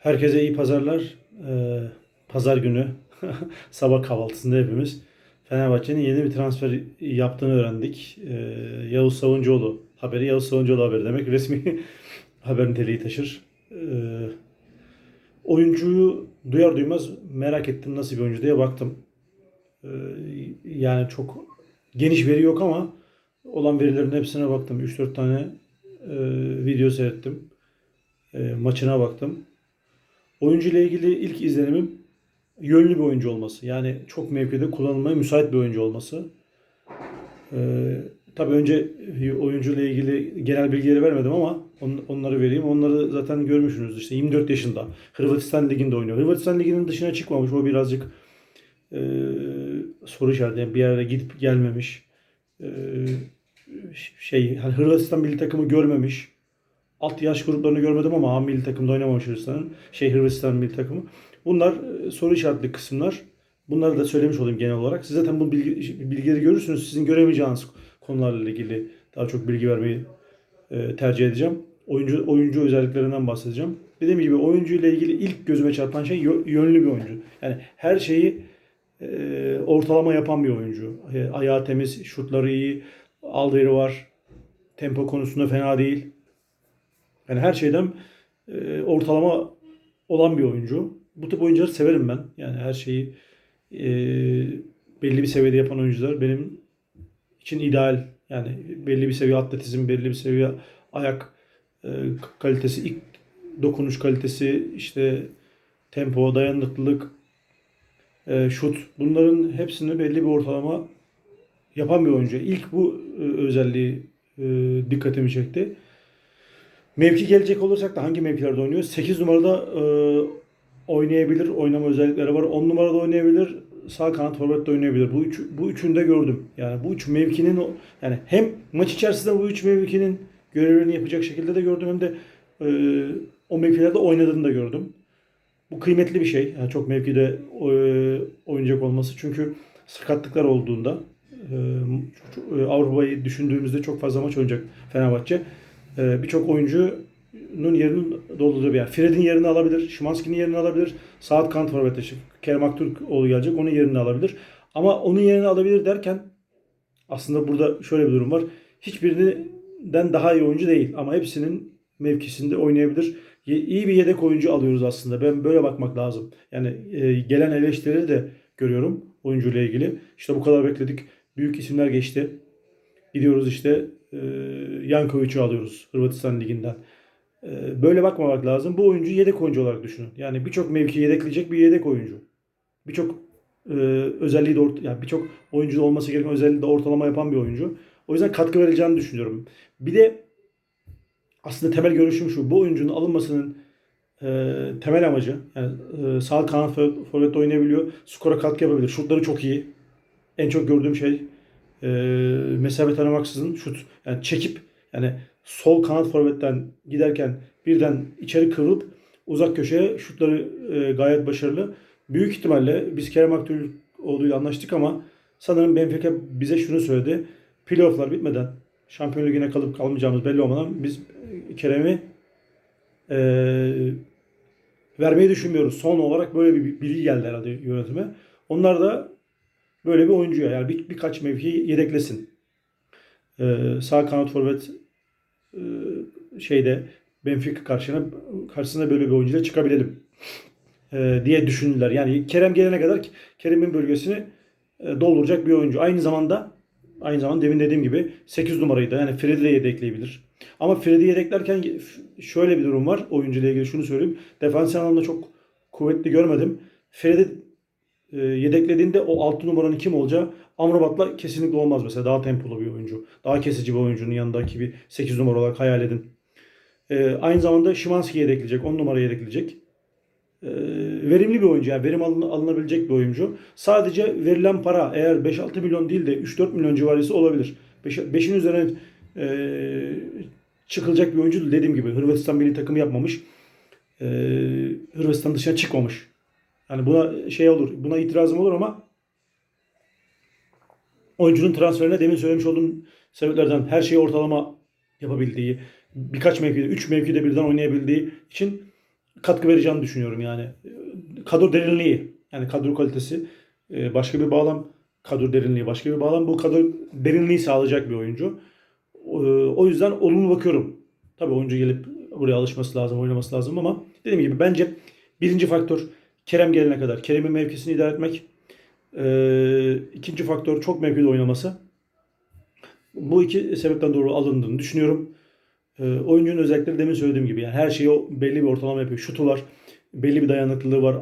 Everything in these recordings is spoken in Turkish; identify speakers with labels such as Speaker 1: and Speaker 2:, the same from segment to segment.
Speaker 1: Herkese iyi pazarlar. Ee, pazar günü sabah kahvaltısında hepimiz Fenerbahçe'nin yeni bir transfer yaptığını öğrendik. Ee, Yavuz Savuncuoğlu haberi. Yavuz Savuncuoğlu haberi demek resmi haber niteliği taşır. Ee, oyuncuyu duyar duymaz merak ettim nasıl bir oyuncu diye baktım. Yani çok geniş veri yok ama olan verilerin hepsine baktım. 3-4 tane e, video seyrettim. E, maçına baktım. Oyuncu ile ilgili ilk izlenimim yönlü bir oyuncu olması. Yani çok mevkide kullanılmaya müsait bir oyuncu olması. Ee, tabii önce oyuncu ile ilgili genel bilgileri vermedim ama on- onları vereyim. Onları zaten görmüşsünüz. İşte 24 yaşında. Hırvatistan Ligi'nde oynuyor. Hırvatistan Ligi'nin dışına çıkmamış. O birazcık e, soru işareti. Yani bir yere gidip gelmemiş. E, şey hani Hırvatistan milli takımı görmemiş. Alt yaş gruplarını görmedim ama A milli takımda oynamamış Hırvatistan'ın. Şey Hırvatistan milli takımı. Bunlar e, soru işaretli kısımlar. Bunları da söylemiş olayım genel olarak. Siz zaten bu bilgi, bilgileri görürsünüz. Sizin göremeyeceğiniz konularla ilgili daha çok bilgi vermeyi e, tercih edeceğim. Oyuncu oyuncu özelliklerinden bahsedeceğim. Dediğim gibi oyuncu ile ilgili ilk gözüme çarpan şey yö- yönlü bir oyuncu. Yani her şeyi e, ortalama yapan bir oyuncu. E, ayağı temiz, şutları iyi, aldığı var. Tempo konusunda fena değil. Yani her şeyden e, ortalama olan bir oyuncu. Bu tip oyuncuları severim ben. Yani her şeyi e, belli bir seviyede yapan oyuncular benim için ideal. Yani belli bir seviye atletizm, belli bir seviye ayak e, kalitesi, ilk dokunuş kalitesi, işte tempo, dayanıklılık, e, şut. Bunların hepsini belli bir ortalama yapan bir oyuncu. İlk bu e, özelliği e, dikkatimi çekti. Mevki gelecek olursak da hangi mevkilerde oynuyor? 8 numarada e, oynayabilir. Oynama özellikleri var. 10 numarada oynayabilir. Sağ kanat forvette oynayabilir. Bu üç, bu üçünü de gördüm. Yani bu üç mevkinin yani hem maç içerisinde bu üç mevkinin görevlerini yapacak şekilde de gördüm hem de e, o mevkilerde oynadığını da gördüm. Bu kıymetli bir şey. Yani çok mevkide e, oynayacak olması. Çünkü sakatlıklar olduğunda e, e, Avrupa'yı düşündüğümüzde çok fazla maç oynayacak Fenerbahçe. E, Birçok oyuncunun yerini doldurduğu bir yer. Fred'in yerini alabilir. Şimanski'nin yerini alabilir. Saat kant forvette işte Kerem Aktürkoğlu gelecek. Onun yerini alabilir. Ama onun yerini alabilir derken aslında burada şöyle bir durum var. Hiçbirinden daha iyi oyuncu değil. Ama hepsinin mevkisinde oynayabilir. İyi bir yedek oyuncu alıyoruz aslında. Ben böyle bakmak lazım. Yani e, gelen eleştirileri de görüyorum oyuncuyla ilgili. İşte bu kadar bekledik. Büyük isimler geçti. Gidiyoruz işte e, Yankovic'i alıyoruz Hırvatistan Ligi'nden. E, böyle bakmamak lazım. Bu oyuncu yedek oyuncu olarak düşünün. Yani birçok mevki yedekleyecek bir yedek oyuncu. Birçok e, özelliği de ort- yani birçok oyuncu olması gereken özelliği de ortalama yapan bir oyuncu. O yüzden katkı vereceğini düşünüyorum. Bir de aslında temel görüşüm şu. Bu oyuncunun alınmasının e, temel amacı yani e, sağ kanat for- forvette oynayabiliyor. Skora katkı yapabilir. Şutları çok iyi. En çok gördüğüm şey e, mesafe tanımaksızın şut. Yani çekip yani sol kanat forvetten giderken birden içeri kıvrılıp uzak köşeye şutları e, gayet başarılı. Büyük ihtimalle biz Kerem Aktürkoğlu ile anlaştık ama sanırım Benfica bize şunu söyledi. Playoff'lar bitmeden Şampiyon Ligi'ne kalıp kalmayacağımız belli olmadan biz Kerem'i e, vermeyi düşünmüyoruz. Son olarak böyle bir bilgi geldi herhalde yönetime. Onlar da böyle bir oyuncuya yani bir, birkaç mevki yedeklesin. E, sağ kanat forvet e, şeyde Benfica karşına karşısına böyle bir oyuncuyla çıkabilelim e, diye düşündüler. Yani Kerem gelene kadar Kerem'in bölgesini e, dolduracak bir oyuncu. Aynı zamanda aynı zamanda demin dediğim gibi 8 numarayı da yani Fred'i de yedekleyebilir. Ama Fred'i yedeklerken şöyle bir durum var. Oyuncu ile ilgili şunu söyleyeyim. Defans anlamda çok kuvvetli görmedim. Fred'i e, yedeklediğinde o 6 numaranın kim olacağı Amrabat'la kesinlikle olmaz mesela. Daha tempolu bir oyuncu. Daha kesici bir oyuncunun yanındaki bir 8 numara olarak hayal edin. E, aynı zamanda Şimanski'yi yedekleyecek. 10 numarayı yedekleyecek. E, verimli bir oyuncu. Yani verim alın- alınabilecek bir oyuncu. Sadece verilen para eğer 5-6 milyon değil de 3-4 milyon civarı ise olabilir. 5'in üzerine e, çıkılacak bir oyuncu. Dediğim gibi Hırvatistan milli takımı yapmamış. E, Hırvatistan dışına çıkmamış. Yani buna şey olur, buna itirazım olur ama oyuncunun transferine demin söylemiş olduğum sebeplerden her şeyi ortalama yapabildiği, birkaç mevkide, üç mevkide birden oynayabildiği için katkı vereceğini düşünüyorum yani. Kadro derinliği yani kadro kalitesi e, başka bir bağlam. Kadro derinliği başka bir bağlam. Bu kadro derinliği sağlayacak bir oyuncu. E, O yüzden olumlu bakıyorum. Tabii oyuncu gelip buraya alışması lazım, oynaması lazım ama dediğim gibi bence birinci faktör Kerem gelene kadar Kerem'in mevkisini idare etmek. E, ikinci faktör çok mevkide oynaması. Bu iki sebepten doğru alındığını düşünüyorum. E, oyuncunun özellikleri demin söylediğim gibi yani her şeyi belli bir ortalama yapıyor. Şutu var, belli bir dayanıklılığı var.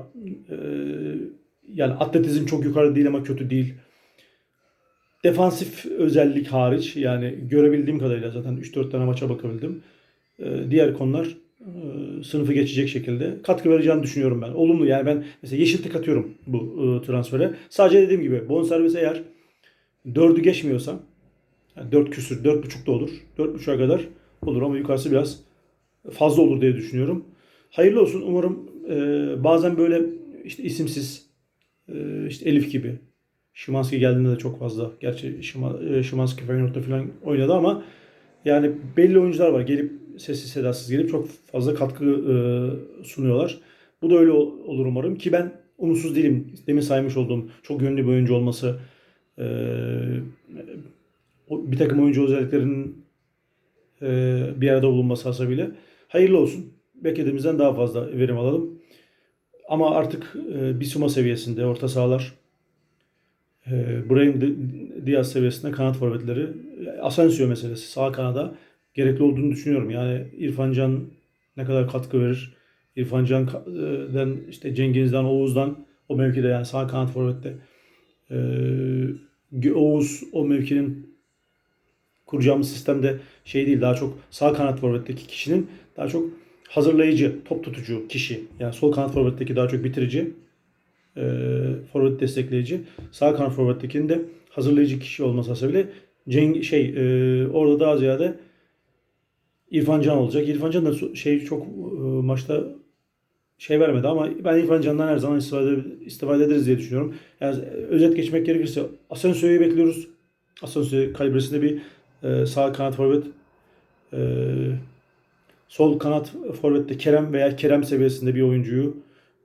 Speaker 1: E, yani atletizm çok yukarı değil ama kötü değil. Defansif özellik hariç yani görebildiğim kadarıyla zaten 3-4 tane maça bakabildim. E, diğer konular e, sınıfı geçecek şekilde katkı vereceğini düşünüyorum ben. Olumlu yani ben mesela yeşil tık atıyorum bu e, transfere. Sadece dediğim gibi bonservis eğer 4'ü geçmiyorsa yani 4 küsür 4.5 da olur. 4.5'a kadar olur ama yukarısı biraz fazla olur diye düşünüyorum. Hayırlı olsun. Umarım e, bazen böyle işte isimsiz e, işte Elif gibi Şimanski geldiğinde de çok fazla. Gerçi Şima, e, Şimanski Feyenoord'da falan oynadı ama yani belli oyuncular var. Gelip sessiz sedasız gelip çok fazla katkı e, sunuyorlar. Bu da öyle ol- olur umarım ki ben umutsuz değilim. Demin saymış olduğum çok yönlü bir oyuncu olması e, bir takım oyuncu özelliklerinin e, bir arada bulunması hasabıyla hayırlı olsun. Beklediğimizden daha fazla verim alalım. Ama artık e, Bisuma seviyesinde orta sahalar e, Brahim Di- Diaz seviyesinde kanat forvetleri Asensio meselesi sağ kanada gerekli olduğunu düşünüyorum. Yani İrfan Can ne kadar katkı verir? İrfan Can'dan işte Cengiz'den Oğuz'dan o mevkide yani sağ kanat forvette e, Oğuz o mevkinin kuracağımız sistemde şey değil daha çok sağ kanat forvetteki kişinin daha çok hazırlayıcı, top tutucu kişi. Yani sol kanat forvetteki daha çok bitirici, e, forvet destekleyici. Sağ kanat forvettekinin de hazırlayıcı kişi olması hasebiyle Ceng şey e, orada daha ziyade İrfan Can olacak. İrfan Can da şey çok e, maçta şey vermedi ama ben İrfan Can'dan her zaman istifade, istifade ederiz diye düşünüyorum. Yani özet geçmek gerekirse Asensio'yu bekliyoruz. Asensio kalibresinde bir e, sağ kanat forvet. E, sol kanat forvette Kerem veya Kerem seviyesinde bir oyuncuyu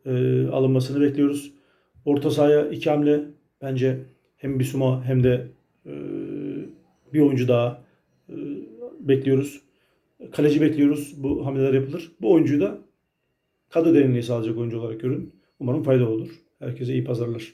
Speaker 1: e, alınmasını bekliyoruz. Orta sahaya iki hamle bence hem Bisuma hem de e, bir oyuncu daha e, bekliyoruz. Kaleci bekliyoruz. Bu hamleler yapılır. Bu oyuncuyu da kadro derinliği sağlayacak oyuncu olarak görün. Umarım faydalı olur. Herkese iyi pazarlar.